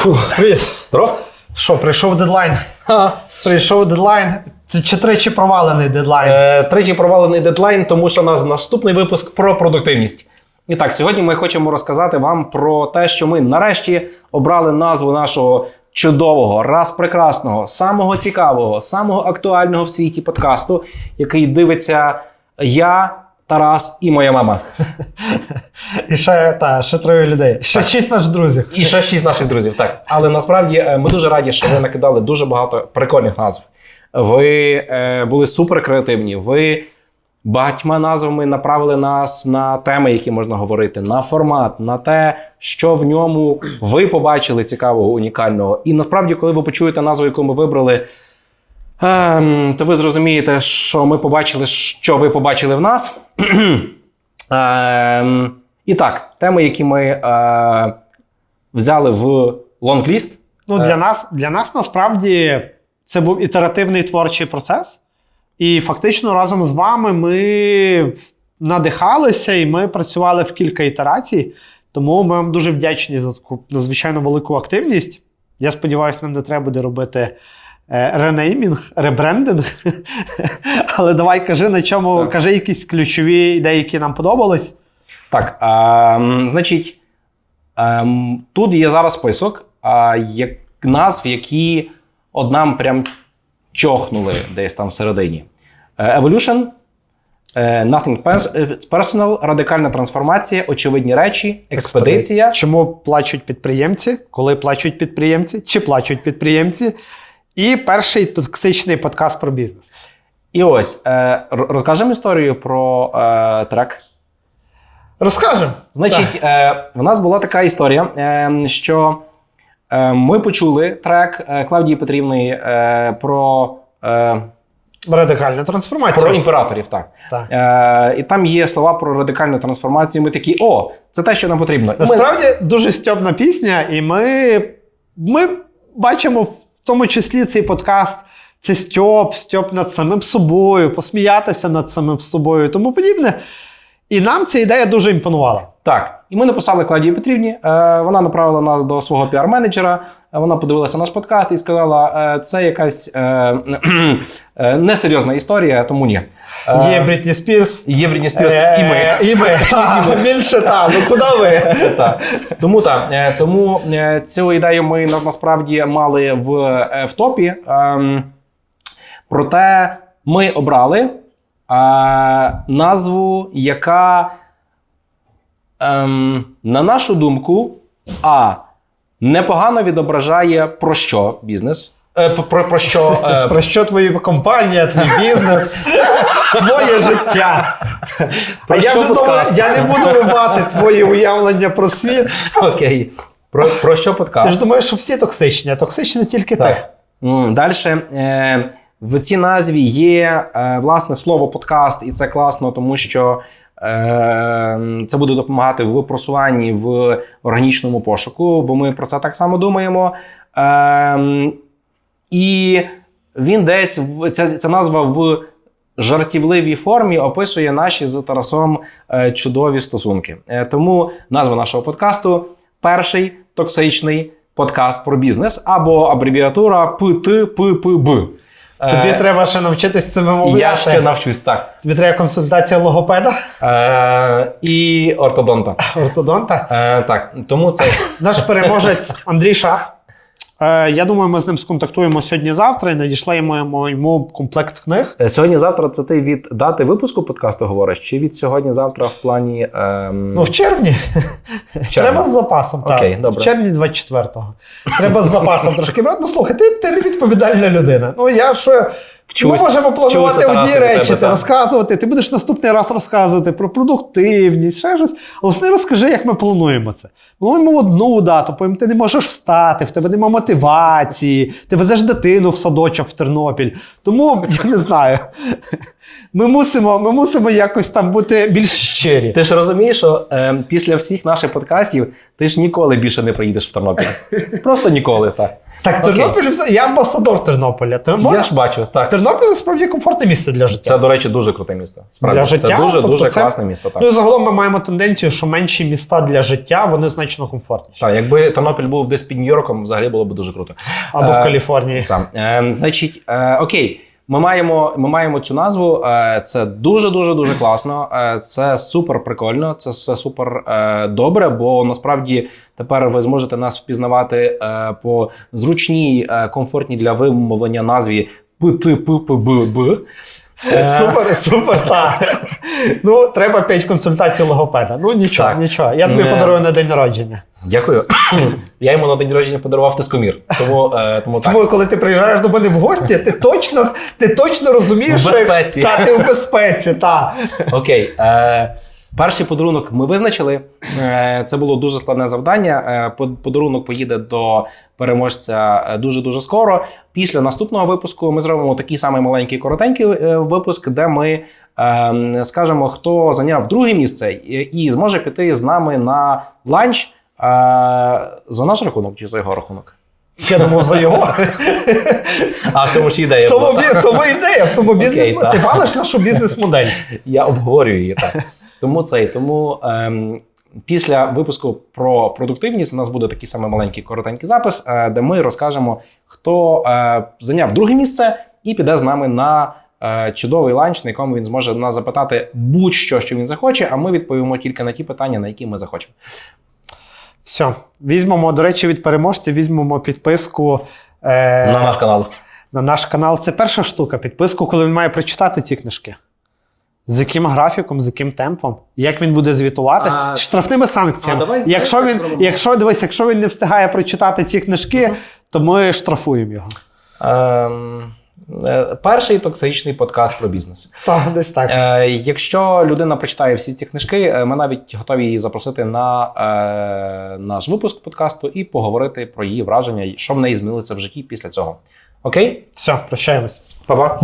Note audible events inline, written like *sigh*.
Фух, привіт. Здоров? Що, прийшов дедлайн? Ха. Прийшов дедлайн. Чи тричі провалений дедлайн? Е, третій провалений дедлайн, тому що у нас наступний випуск про продуктивність. І так, сьогодні ми хочемо розказати вам про те, що ми нарешті обрали назву нашого чудового, раз прекрасного, самого цікавого, самого актуального в світі подкасту, який дивиться я, Тарас і моя мама. *laughs* І ще, та, ще троє людей. Ще шість наших друзів. І ще шість наших друзів. Так, але насправді е, ми дуже раді, що ви накидали дуже багато прикольних назв. Ви е, були супер креативні. Ви багатьма назвами направили нас на теми, які можна говорити, на формат, на те, що в ньому ви побачили цікавого, унікального. І насправді, коли ви почуєте назву, яку ми вибрали. Ем, то ви зрозумієте, що ми побачили, що ви побачили в нас. *clears throat* ем, і так, теми, які ми е, взяли в лонгліст. Ну, для нас, для нас насправді це був ітеративний творчий процес. І фактично разом з вами ми надихалися і ми працювали в кілька ітерацій. Тому ми вам дуже вдячні за таку надзвичайно велику активність. Я сподіваюся, нам не треба буде робити е, ренеймінг, ребрендинг. *laughs* Але давай кажи, на чому Так. кажи якісь ключові ідеї, які нам подобались. Так, ем, значить, ем, тут є зараз список а, як, назв, які от нам прям чохнули десь там всередині. Е, Evolution, е, Nothing Personal, радикальна трансформація, очевидні речі, експедиція. Чому плачуть підприємці, коли плачуть підприємці, чи плачуть підприємці. І перший токсичний подкаст про бізнес. І ось е, розкажемо історію про е, трек. Розкажемо. Значить, е, в нас була така історія, е, що е, ми почули трек е, Клавдії Петрівної е, про, е, Радикальна трансформація. про імператорів. Так. Так. Е, і там є слова про радикальну трансформацію. Ми такі, о, це те, що нам потрібно. І ми- Насправді дуже стьобна пісня, і ми, ми бачимо в тому числі цей подкаст. Це стьоп, стьоп над самим собою, посміятися над самим собою і тому подібне. І нам ця ідея дуже імпонувала. Так, і ми написали Клавдії Петрівні. Е, вона направила нас до свого піар-менеджера. Е, Вона подивилася наш подкаст і сказала: е, це якась *clears throat* несерйозна історія, тому ні. Є Брітні Спірс. є Брітні Спірс і ми. *laughs* І ми. Так, більше так. Ну куди ви? *laughs* Так. Тому так, тому цю ідею ми насправді мали в, топі. Ем, Проте ми обрали назву, яка, ем, на нашу думку, а непогано відображає про що бізнес. Е, про, про, що *laughs* е, Про що твоя компанія, твій бізнес, *laughs* твоє життя. Про а я що вже думаю, я не буду рубати твої уявлення про світ. окей. Про, про що подкаст? Ти ж думаєш, що всі токсичні, а токсичні тільки ти. Далі в цій назві є е, власне слово подкаст, і це класно, тому що е, це буде допомагати в просуванні в органічному пошуку, бо ми про це так само думаємо. Е, і він десь ця, ця назва в жартівливій формі описує наші з Тарасом е, чудові стосунки. Тому назва нашого подкасту перший токсичний подкаст про бізнес або абревіатура ПТППБ. Тобі треба ще навчитись це вимовляти. Е, Я ще навчусь так. Тобі треба консультація логопеда, Е, і ортодонта. ортодонта. Е, так, тому це Наш переможець Андрій Шах. Е, я думаю, ми з ним сконтактуємо сьогодні-завтра і надішлемо йому комплект книг. Е, сьогодні-завтра це ти від дати випуску подкасту говориш, чи від сьогодні-завтра в плані. Ем, Ну, в червні. червня? Треба з запасом. Окей, так. добре. В червні 24-го. Треба з запасом трошки брати. Ну слухай, ти, ти не відповідальна людина. Ну я що. Вчусь. Ми можемо планувати Вчуся, одні речі, тебе, ти так. розказувати. Ти будеш наступний раз розказувати про продуктивність, ще щось. Але не розкажи, як ми плануємо це. Плануємо одну дату, потім ти не можеш встати, в тебе немає мотивації, ти везеш дитину в садочок в Тернопіль. Тому я не знаю. Ми мусимо, ми мусимо якось там бути більш щирі. Ти ж розумієш, що е, після всіх наших подкастів ти ж ніколи більше не приїдеш в Тернопіль. Просто ніколи, так. Так, Тернопіль, все- я амбасадор Тернополя. Тернопіль, Я ж бачу, так. Тернопіль насправді комфортне місце для життя. Це, до речі, дуже круте місто. Справді, Для це життя? дуже Тобто дуже це- класне місто. Так. Ну і загалом ми маємо тенденцію, що менші міста для життя вони значно комфортніші. Так, якби Тернопіль був десь під Нью-Йорком, взагалі було б дуже круто. Або в Е, Каліфорнії. Так, е, значить, е, окей. Ми маємо, ми маємо цю назву. Е, це дуже дуже дуже класно. Е, це супер прикольно. Це все супер е, добре. Бо насправді тепер ви зможете нас впізнавати по зручній, комфортній для вимовлення назві ПТППБ. Е, Супер, *laughs* супер, так. Ну, треба 5 консультацій логопеда. Ну нічого, Так. нічого. Я тобі Е. подарую на день народження. Дякую. *clears throat* Я йому на день народження подарував тискомір. Тому, е, тому так. Тому, коли ти приїжджаєш до мене в гості, ти точно, ти точно розумієш, В що якщо- Та, ти в безпеці, та. Окей. Е, перший подарунок ми визначили. Е, це було дуже складне завдання. Е, подарунок поїде до переможця е, дуже-дуже скоро. Після наступного випуску ми зробимо такий самий маленький коротенький е, випуск, де ми е, скажемо, хто зайняв друге місце і, зможе піти з нами на ланч за наш рахунок чи за його рахунок. Ще думав за його. *laughs* А в цьому ж ідея. В тому, була. в тому ідея, в тому бізнес. так. Ти валиш нашу бізнес-модель. Я обговорюю її так. *laughs* Тому цей, тому ем, після випуску про продуктивність у нас буде такий самий маленький коротенький запис, е, де ми розкажемо, хто е, зайняв друге місце і піде з нами на е, чудовий ланч, на якому він зможе нас запитати будь-що, що він захоче, а ми відповімо тільки на ті питання, на які ми захочемо. Все, візьмемо, до речі, від переможців візьмемо підписку. Е, На наш канал. на наш канал. Це перша штука. Підписку, коли він має прочитати ці книжки. З яким графіком, з яким темпом, як він буде звітувати, А- штрафними санкціями. А, давай, якщо він, так якщо дивись, якщо він не встигає прочитати ці книжки, то ми штрафуємо його. Ем, е, перший токсичний подкаст про бізнес. Так, десь так. Е, якщо людина прочитає всі ці книжки, е, ми навіть готові її запросити на е, наш випуск подкасту і поговорити про її враження, що в неї змінилося в житті після цього. Окей? Все, прощаємось. Па-па.